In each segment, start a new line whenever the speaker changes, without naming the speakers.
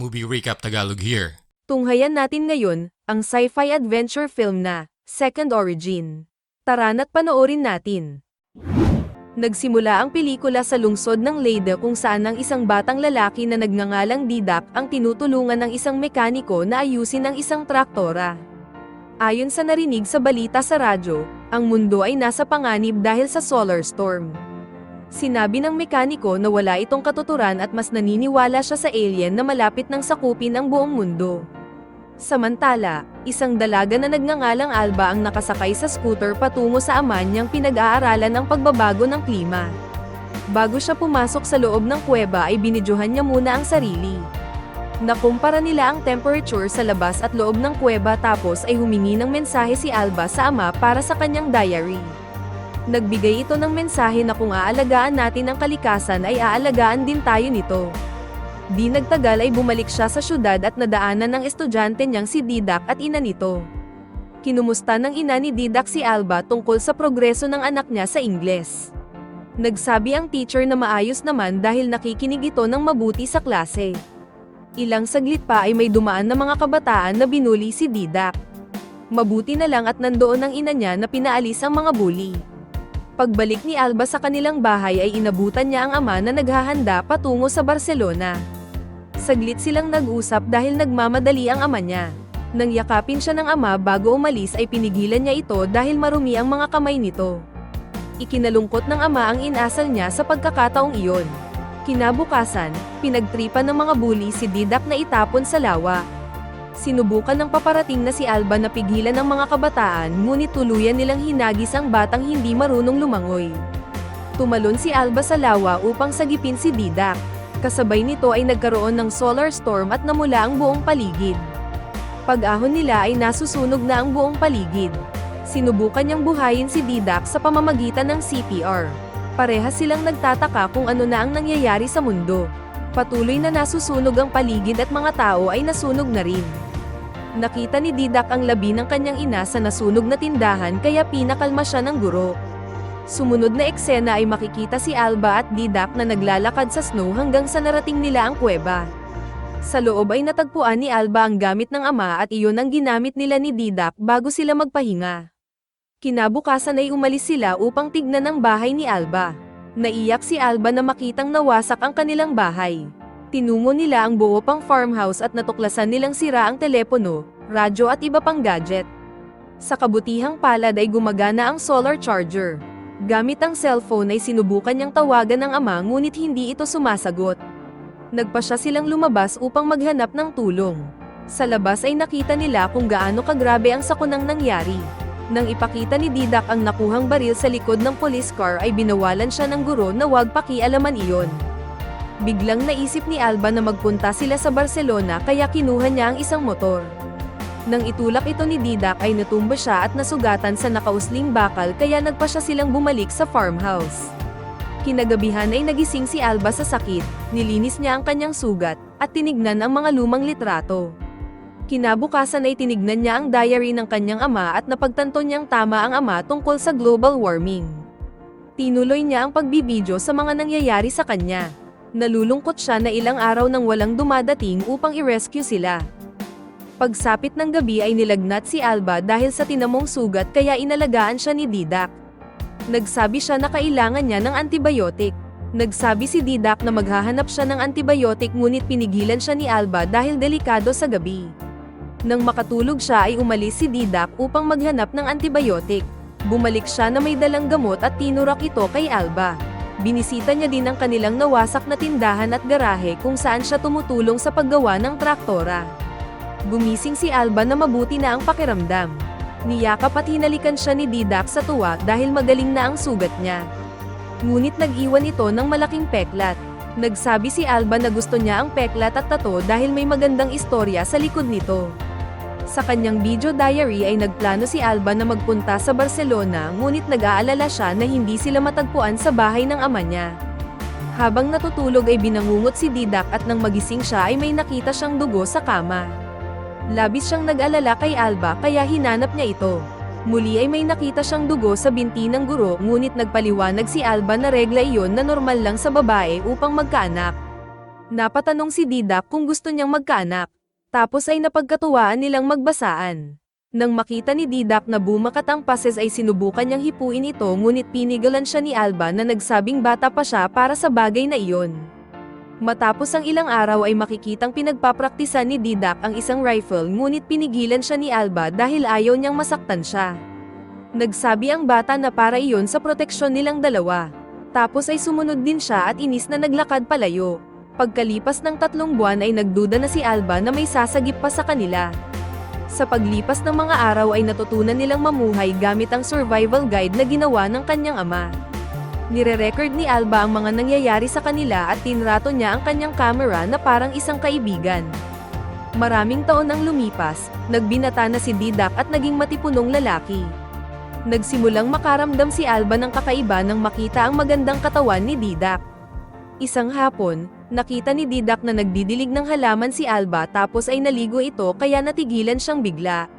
Movie Recap Tagalog here.
Tunghayan natin ngayon, ang sci-fi adventure film na, Second Origin. Tara na't panoorin natin. Nagsimula ang pelikula sa lungsod ng Leyte kung saan ang isang batang lalaki na nagngangalang Didak ang tinutulungan ng isang mekaniko na ayusin ang isang traktora. Ayon sa narinig sa balita sa radyo, ang mundo ay nasa panganib dahil sa solar storm. Sinabi ng mekaniko na wala itong katuturan at mas naniniwala siya sa alien na malapit nang sakupin ang buong mundo. Samantala, isang dalaga na nagngangalang Alba ang nakasakay sa scooter patungo sa ama niyang pinag-aaralan ang pagbabago ng klima. Bago siya pumasok sa loob ng kuweba ay binidyohan niya muna ang sarili. Nakumpara nila ang temperature sa labas at loob ng kuweba tapos ay humingi ng mensahe si Alba sa ama para sa kanyang diary. Nagbigay ito ng mensahe na kung aalagaan natin ang kalikasan ay aalagaan din tayo nito. Di nagtagal ay bumalik siya sa syudad at nadaanan ng estudyante niyang si Didak at ina nito. Kinumusta ng ina ni Didak si Alba tungkol sa progreso ng anak niya sa Ingles. Nagsabi ang teacher na maayos naman dahil nakikinig ito ng mabuti sa klase. Ilang saglit pa ay may dumaan na mga kabataan na binuli si Didak. Mabuti na lang at nandoon ang ina niya na pinaalis ang mga bully. Pagbalik ni Alba sa kanilang bahay ay inabutan niya ang ama na naghahanda patungo sa Barcelona. Saglit silang nag-usap dahil nagmamadali ang ama niya. Nang yakapin siya ng ama bago umalis ay pinigilan niya ito dahil marumi ang mga kamay nito. Ikinalungkot ng ama ang inasal niya sa pagkakataong iyon. Kinabukasan, pinagtripan ng mga bully si Didak na itapon sa lawa. Sinubukan ng paparating na si Alba na pigilan ng mga kabataan ngunit tuluyan nilang hinagis ang batang hindi marunong lumangoy. Tumalon si Alba sa lawa upang sagipin si Didak. Kasabay nito ay nagkaroon ng solar storm at namula ang buong paligid. Pag-ahon nila ay nasusunog na ang buong paligid. Sinubukan niyang buhayin si Didak sa pamamagitan ng CPR. Parehas silang nagtataka kung ano na ang nangyayari sa mundo. Patuloy na nasusunog ang paligid at mga tao ay nasunog na rin. Nakita ni Didak ang labi ng kanyang ina sa nasunog na tindahan kaya pinakalma siya ng guro. Sumunod na eksena ay makikita si Alba at Didak na naglalakad sa snow hanggang sa narating nila ang kuweba. Sa loob ay natagpuan ni Alba ang gamit ng ama at iyon ang ginamit nila ni Didak bago sila magpahinga. Kinabukasan ay umalis sila upang tignan ang bahay ni Alba. Naiyak si Alba na makitang nawasak ang kanilang bahay. Tinungo nila ang buo pang farmhouse at natuklasan nilang sira ang telepono, radyo at iba pang gadget. Sa kabutihang palad ay gumagana ang solar charger. Gamit ang cellphone ay sinubukan niyang tawagan ng ama ngunit hindi ito sumasagot. Nagpa siya silang lumabas upang maghanap ng tulong. Sa labas ay nakita nila kung gaano kagrabe ang sakunang nangyari. Nang ipakita ni Didak ang nakuhang baril sa likod ng police car ay binawalan siya ng guro na huwag pakialaman iyon. Biglang naisip ni Alba na magpunta sila sa Barcelona kaya kinuha niya ang isang motor. Nang itulak ito ni Didak ay natumba siya at nasugatan sa nakausling bakal kaya nagpa siya silang bumalik sa farmhouse. Kinagabihan ay nagising si Alba sa sakit, nilinis niya ang kanyang sugat, at tinignan ang mga lumang litrato. Kinabukasan ay tinignan niya ang diary ng kanyang ama at napagtanto niyang tama ang ama tungkol sa global warming. Tinuloy niya ang pagbibidyo sa mga nangyayari sa kanya. Nalulungkot siya na ilang araw nang walang dumadating upang i-rescue sila. Pagsapit ng gabi ay nilagnat si Alba dahil sa tinamong sugat kaya inalagaan siya ni Didak. Nagsabi siya na kailangan niya ng antibiotic. Nagsabi si Didak na maghahanap siya ng antibiotic ngunit pinigilan siya ni Alba dahil delikado sa gabi. Nang makatulog siya ay umalis si Didak upang maghanap ng antibiotic. Bumalik siya na may dalang gamot at tinurak ito kay Alba. Binisita niya din ang kanilang nawasak na tindahan at garahe kung saan siya tumutulong sa paggawa ng traktora. Gumising si Alba na mabuti na ang pakiramdam. Niyakap at hinalikan siya ni Didak sa tuwa dahil magaling na ang sugat niya. Ngunit nag-iwan ito ng malaking peklat. Nagsabi si Alba na gusto niya ang peklat at tato dahil may magandang istorya sa likod nito. Sa kanyang video diary ay nagplano si Alba na magpunta sa Barcelona ngunit nag-aalala siya na hindi sila matagpuan sa bahay ng ama niya. Habang natutulog ay binangungot si Didak at nang magising siya ay may nakita siyang dugo sa kama. Labis siyang nag-alala kay Alba kaya hinanap niya ito. Muli ay may nakita siyang dugo sa binti ng guro ngunit nagpaliwanag si Alba na regla iyon na normal lang sa babae upang magkaanak. Napatanong si Didak kung gusto niyang magkaanak. Tapos ay napagkatuwaan nilang magbasaan. Nang makita ni Didak na bumakat ang pases ay sinubukan niyang hipuin ito ngunit pinigalan siya ni Alba na nagsabing bata pa siya para sa bagay na iyon. Matapos ang ilang araw ay makikitang pinagpapraktisan ni Didak ang isang rifle ngunit pinigilan siya ni Alba dahil ayaw niyang masaktan siya. Nagsabi ang bata na para iyon sa proteksyon nilang dalawa. Tapos ay sumunod din siya at inis na naglakad palayo. Pagkalipas ng tatlong buwan ay nagduda na si Alba na may sasagip pa sa kanila. Sa paglipas ng mga araw ay natutunan nilang mamuhay gamit ang survival guide na ginawa ng kanyang ama. Nire-record ni Alba ang mga nangyayari sa kanila at tinrato niya ang kanyang camera na parang isang kaibigan. Maraming taon nang lumipas, nagbinata na si Didak at naging matipunong lalaki. Nagsimulang makaramdam si Alba ng kakaiba nang makita ang magandang katawan ni Didak. Isang hapon, nakita ni Didak na nagdidilig ng halaman si Alba tapos ay naligo ito kaya natigilan siyang bigla.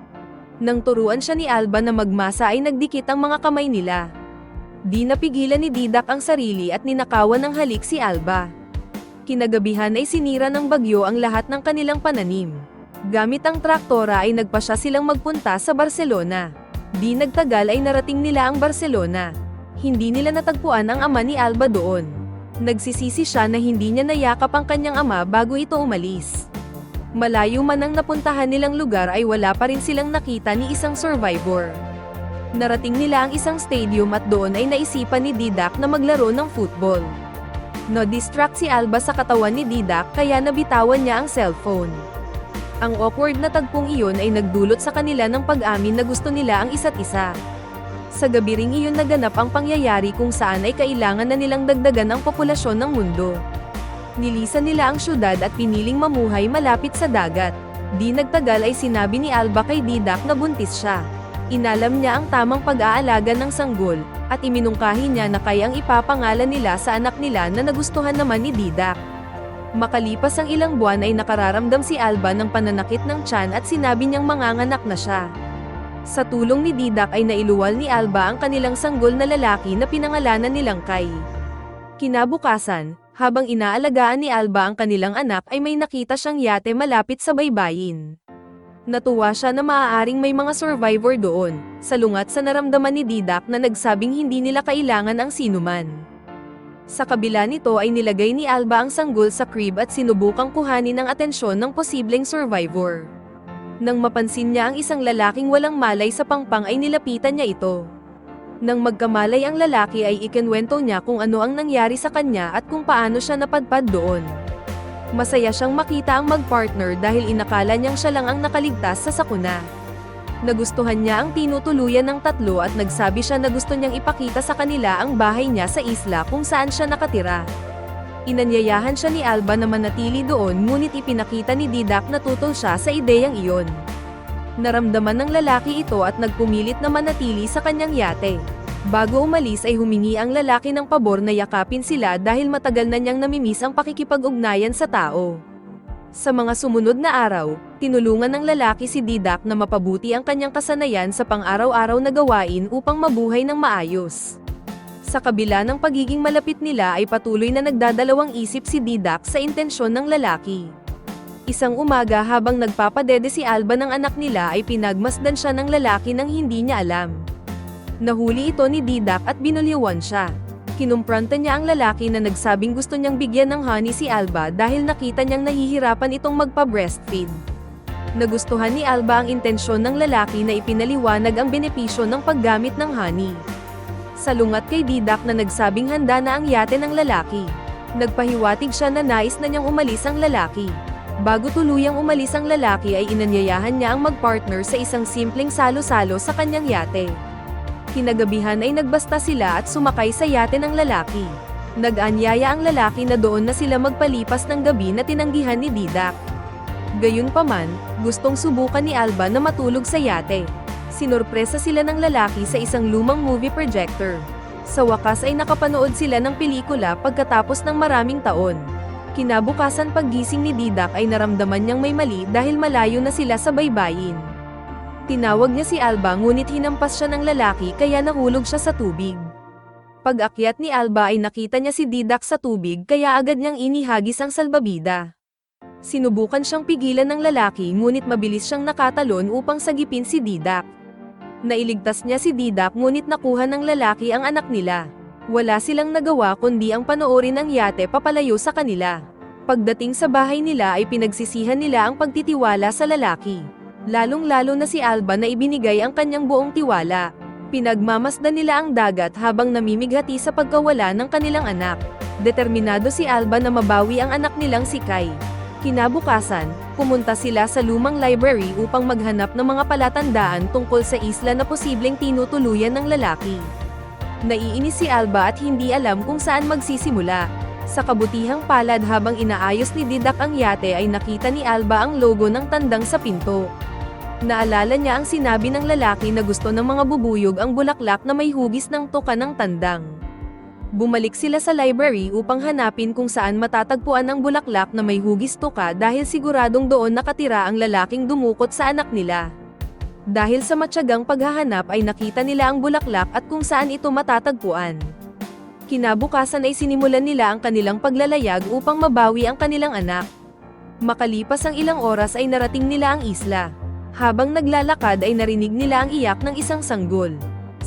Nang turuan siya ni Alba na magmasa ay nagdikit ang mga kamay nila. Di napigilan ni Didak ang sarili at ninakawan ng halik si Alba. Kinagabihan ay sinira ng bagyo ang lahat ng kanilang pananim. Gamit ang traktora ay nagpasya silang magpunta sa Barcelona. Di nagtagal ay narating nila ang Barcelona. Hindi nila natagpuan ang ama ni Alba doon. Nagsisisi siya na hindi niya nayakap ang kanyang ama bago ito umalis. Malayo man ang napuntahan nilang lugar ay wala pa rin silang nakita ni isang survivor. Narating nila ang isang stadium at doon ay naisipan ni Didak na maglaro ng football. No-distract si Alba sa katawan ni Didak kaya nabitawan niya ang cellphone. Ang awkward na tagpong iyon ay nagdulot sa kanila ng pag-amin na gusto nila ang isa't isa. Sa gabi ring iyon naganap ang pangyayari kung saan ay kailangan na nilang dagdagan ang populasyon ng mundo. Nilisan nila ang syudad at piniling mamuhay malapit sa dagat. Di nagtagal ay sinabi ni Alba kay Didak na buntis siya. Inalam niya ang tamang pag-aalaga ng sanggol, at iminungkahi niya na kayang ipapangalan nila sa anak nila na nagustuhan naman ni Didak. Makalipas ang ilang buwan ay nakararamdam si Alba ng pananakit ng tiyan at sinabi niyang manganganak na siya. Sa tulong ni Didak ay nailuwal ni Alba ang kanilang sanggol na lalaki na pinangalanan nilang Kai. Kinabukasan, habang inaalagaan ni Alba ang kanilang anak ay may nakita siyang yate malapit sa baybayin. Natuwa siya na maaaring may mga survivor doon, salungat sa naramdaman ni Didak na nagsabing hindi nila kailangan ang sinuman. Sa kabila nito ay nilagay ni Alba ang sanggol sa crib at sinubukang kuhanin ang atensyon ng posibleng survivor. Nang mapansin niya ang isang lalaking walang malay sa pangpang ay nilapitan niya ito. Nang magkamalay ang lalaki ay ikinwento niya kung ano ang nangyari sa kanya at kung paano siya napadpad doon. Masaya siyang makita ang mag-partner dahil inakala niyang siya lang ang nakaligtas sa sakuna. Nagustuhan niya ang tinutuluyan ng tatlo at nagsabi siya na gusto niyang ipakita sa kanila ang bahay niya sa isla kung saan siya nakatira. Inanyayahan siya ni Alba na manatili doon ngunit ipinakita ni Didak na tutol siya sa ideyang iyon. Naramdaman ng lalaki ito at nagpumilit na manatili sa kanyang yate. Bago umalis ay humingi ang lalaki ng pabor na yakapin sila dahil matagal na niyang namimiss ang pakikipag-ugnayan sa tao. Sa mga sumunod na araw, tinulungan ng lalaki si Didak na mapabuti ang kanyang kasanayan sa pang-araw-araw na gawain upang mabuhay ng maayos. Sa kabila ng pagiging malapit nila ay patuloy na nagdadalawang isip si Didak sa intensyon ng lalaki. Isang umaga habang nagpapadede si Alba ng anak nila ay pinagmasdan siya ng lalaki nang hindi niya alam. Nahuli ito ni Didak at binuliwan siya. Kinumpranta niya ang lalaki na nagsabing gusto niyang bigyan ng honey si Alba dahil nakita niyang nahihirapan itong magpa-breastfeed. Nagustuhan ni Alba ang intensyon ng lalaki na ipinaliwanag ang benepisyo ng paggamit ng honey. Salungat kay Didak na nagsabing handa na ang yate ng lalaki. Nagpahiwatig siya na nais na niyang umalis ang lalaki. Bago tuluyang umalis ang lalaki ay inanyayahan niya ang mag-partner sa isang simpleng salo-salo sa kanyang yate. Kinagabihan ay nagbasta sila at sumakay sa yate ng lalaki. Nag-anyaya ang lalaki na doon na sila magpalipas ng gabi na tinanggihan ni Didak. Gayunpaman, gustong subukan ni Alba na matulog sa yate. Sinorpresa sila ng lalaki sa isang lumang movie projector. Sa wakas ay nakapanood sila ng pelikula pagkatapos ng maraming taon. Kinabukasan paggising ni Didak ay naramdaman niyang may mali dahil malayo na sila sa baybayin. Tinawag niya si Alba ngunit hinampas siya ng lalaki kaya nahulog siya sa tubig. Pag-akyat ni Alba ay nakita niya si Didak sa tubig kaya agad niyang inihagis ang salbabida. Sinubukan siyang pigilan ng lalaki ngunit mabilis siyang nakatalon upang sagipin si Didak. Nailigtas niya si Didak ngunit nakuha ng lalaki ang anak nila. Wala silang nagawa kundi ang panoorin ang yate papalayo sa kanila. Pagdating sa bahay nila ay pinagsisihan nila ang pagtitiwala sa lalaki. Lalong-lalo na si Alba na ibinigay ang kanyang buong tiwala. Pinagmamasdan nila ang dagat habang namimighati sa pagkawala ng kanilang anak. Determinado si Alba na mabawi ang anak nilang si Kai. Kinabukasan, pumunta sila sa lumang library upang maghanap ng mga palatandaan tungkol sa isla na posibleng tinutuluyan ng lalaki. Naiinis si Alba at hindi alam kung saan magsisimula. Sa kabutihang palad habang inaayos ni Didak ang yate ay nakita ni Alba ang logo ng tandang sa pinto. Naalala niya ang sinabi ng lalaki na gusto ng mga bubuyog ang bulaklak na may hugis ng toka ng tandang. Bumalik sila sa library upang hanapin kung saan matatagpuan ang bulaklak na may hugis toka dahil siguradong doon nakatira ang lalaking dumukot sa anak nila. Dahil sa matyagang paghahanap ay nakita nila ang bulaklak at kung saan ito matatagpuan. Kinabukasan ay sinimulan nila ang kanilang paglalayag upang mabawi ang kanilang anak. Makalipas ang ilang oras ay narating nila ang isla. Habang naglalakad ay narinig nila ang iyak ng isang sanggol.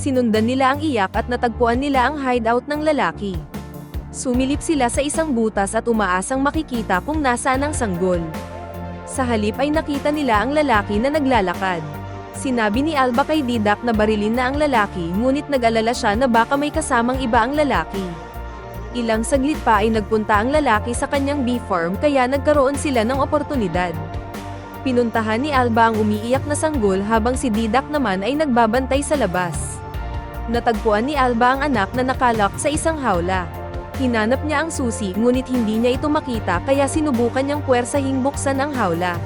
Sinundan nila ang iyak at natagpuan nila ang hideout ng lalaki. Sumilip sila sa isang butas at umaasang makikita kung nasaan ang sanggol. Sa halip ay nakita nila ang lalaki na naglalakad. Sinabi ni Alba kay Didak na barilin na ang lalaki ngunit nag-alala siya na baka may kasamang iba ang lalaki. Ilang saglit pa ay nagpunta ang lalaki sa kanyang bee farm kaya nagkaroon sila ng oportunidad. Pinuntahan ni Alba ang umiiyak na sanggol habang si Didak naman ay nagbabantay sa labas. Natagpuan ni Alba ang anak na nakalak sa isang hawla. Hinanap niya ang susi ngunit hindi niya ito makita kaya sinubukan niyang puwersahing buksan ang hawla.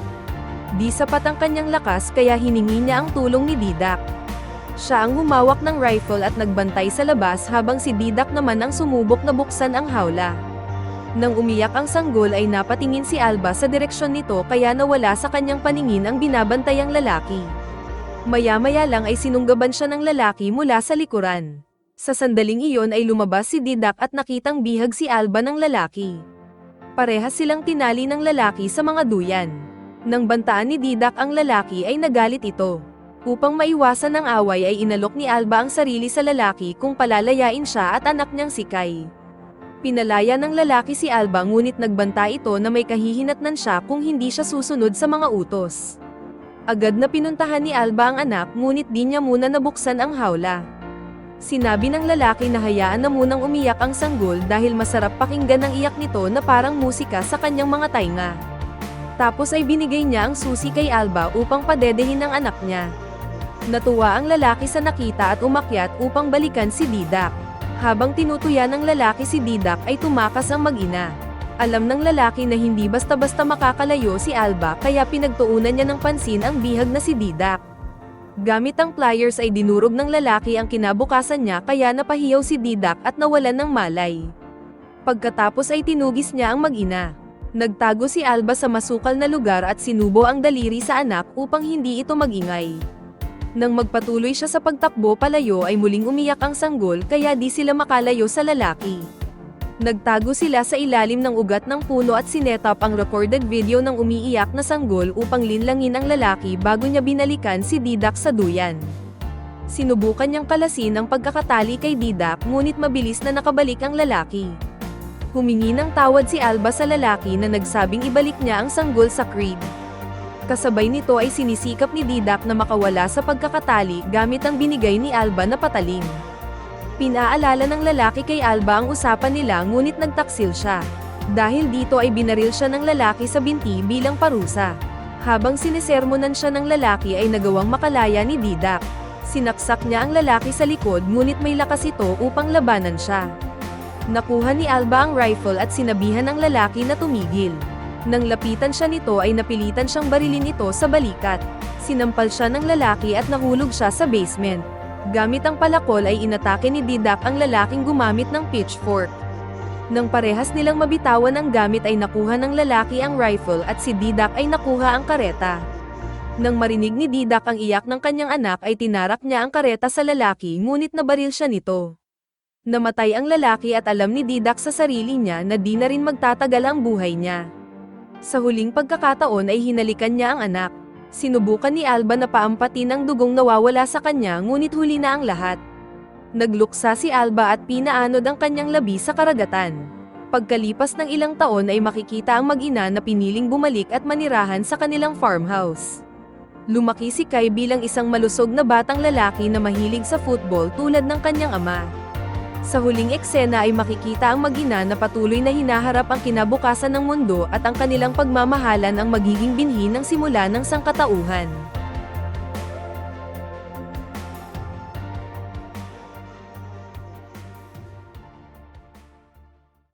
Di sapat ang kanyang lakas kaya hiningi niya ang tulong ni Didak. Siya ang humawak ng rifle at nagbantay sa labas habang si Didak naman ang sumubok na buksan ang hawla. Nang umiyak ang sanggol ay napatingin si Alba sa direksyon nito kaya nawala sa kanyang paningin ang binabantayang lalaki. Maya-maya lang ay sinunggaban siya ng lalaki mula sa likuran. Sa sandaling iyon ay lumabas si Didak at nakitang bihag si Alba ng lalaki. Parehas silang tinali ng lalaki sa mga duyan. Nang bantaan ni Didak ang lalaki ay nagalit ito. Upang maiwasan ang away ay inalok ni Alba ang sarili sa lalaki kung palalayain siya at anak niyang si Kai. Pinalaya ng lalaki si Alba ngunit nagbanta ito na may kahihinatnan siya kung hindi siya susunod sa mga utos. Agad na pinuntahan ni Alba ang anak ngunit di niya muna nabuksan ang hawla. Sinabi ng lalaki na hayaan na munang umiyak ang sanggol dahil masarap pakinggan ang iyak nito na parang musika sa kanyang mga tainga. Tapos ay binigay niya ang susi kay Alba upang padedehin ang anak niya. Natuwa ang lalaki sa nakita at umakyat upang balikan si Didak. Habang tinutuya ng lalaki si Didak ay tumakas ang mag-ina. Alam ng lalaki na hindi basta-basta makakalayo si Alba kaya pinagtuunan niya ng pansin ang bihag na si Didak. Gamit ang pliers ay dinurog ng lalaki ang kinabukasan niya kaya napahiyaw si Didak at nawalan ng malay. Pagkatapos ay tinugis niya ang mag-ina. Nagtago si Alba sa masukal na lugar at sinubo ang daliri sa anak upang hindi ito magingay. Nang magpatuloy siya sa pagtakbo palayo ay muling umiyak ang sanggol kaya di sila makalayo sa lalaki. Nagtago sila sa ilalim ng ugat ng puno at sinetap ang recorded video ng umiiyak na sanggol upang linlangin ang lalaki bago niya binalikan si Didak sa duyan. Sinubukan niyang kalasin ang pagkakatali kay Didak ngunit mabilis na nakabalik ang lalaki. Humingi ng tawad si Alba sa lalaki na nagsabing ibalik niya ang sanggol sa Creed. Kasabay nito ay sinisikap ni Didak na makawala sa pagkakatali gamit ang binigay ni Alba na patalim. Pinaalala ng lalaki kay Alba ang usapan nila ngunit nagtaksil siya. Dahil dito ay binaril siya ng lalaki sa binti bilang parusa. Habang sinisermonan siya ng lalaki ay nagawang makalaya ni Didak. Sinaksak niya ang lalaki sa likod ngunit may lakas ito upang labanan siya. Nakuha ni Alba ang rifle at sinabihan ng lalaki na tumigil. Nang lapitan siya nito ay napilitan siyang barilin ito sa balikat. Sinampal siya ng lalaki at nahulog siya sa basement. Gamit ang palakol ay inatake ni Didak ang lalaking gumamit ng pitchfork. Nang parehas nilang mabitawan ang gamit ay nakuha ng lalaki ang rifle at si Didak ay nakuha ang kareta. Nang marinig ni Didak ang iyak ng kanyang anak ay tinarak niya ang kareta sa lalaki ngunit nabaril siya nito. Namatay ang lalaki at alam ni Didak sa sarili niya na di na rin magtatagal ang buhay niya. Sa huling pagkakataon ay hinalikan niya ang anak. Sinubukan ni Alba na paampatin ang dugong nawawala sa kanya ngunit huli na ang lahat. Nagluksa si Alba at pinaanod ang kanyang labi sa karagatan. Pagkalipas ng ilang taon ay makikita ang mag-ina na piniling bumalik at manirahan sa kanilang farmhouse. Lumaki si Kai bilang isang malusog na batang lalaki na mahilig sa football tulad ng kanyang ama. Sa huling eksena ay makikita ang mag-ina na patuloy na hinaharap ang kinabukasan ng mundo at ang kanilang pagmamahalan ang magiging binhi ng simula ng sangkatauhan.